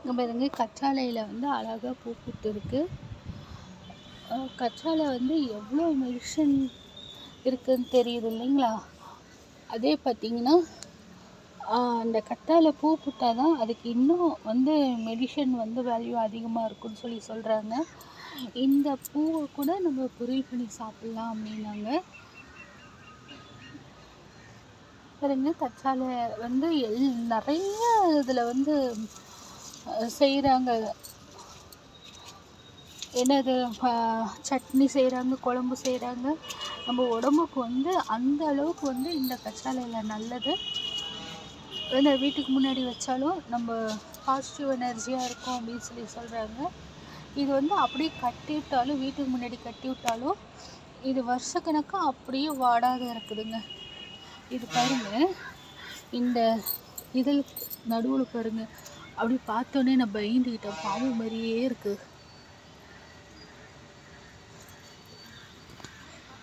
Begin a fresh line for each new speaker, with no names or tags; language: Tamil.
இங்கே பாருங்க கற்றாழையில் வந்து அழகாக பூ பூத்துருக்கு. கற்றாழை வந்து எவ்வளோ மெடிஷன் இருக்குதுன்னு தெரியுது இல்லைங்களா? அதே பார்த்திங்கன்னா அந்த கற்றாழை பூ பூத்தால் தான் அதுக்கு இன்னும் வந்து மெடிஷன் வந்து வேல்யூ அதிகமாக இருக்குன்னு சொல்லி சொல்கிறாங்க இந்த பூவை கூட நம்ம பொரியல் பண்ணி சாப்பிட்லாம் அப்படின்னாங்க. பாருங்க கற்றாழை வந்து எல் நிறைய இதில் வந்து செய்கிறாங்க என்னது சட்னி செய்கிறாங்க குழம்பு செய்கிறாங்க நம்ம உடம்புக்கு வந்து அந்த அளவுக்கு வந்து இந்த கச்சாலையில் நல்லது. இந்த வீட்டுக்கு முன்னாடி வச்சாலும் நம்ம பாசிட்டிவ் எனர்ஜியாக இருக்கும் அப்படின்னு சொல்லி சொல்கிறாங்க இது வந்து அப்படியே கட்டி விட்டாலும் வீட்டுக்கு முன்னாடி கட்டி விட்டாலும் இது வருஷக்கணக்காக அப்படியே வாடாத இருக்குதுங்க. இது பாருங்கள் இந்த இதில் நடுவில் பாருங்கள் அப்படி பார்த்தோன்னே நான் பயந்துக்கிட்டேன் பாம்பு மாதிரியே இருக்குது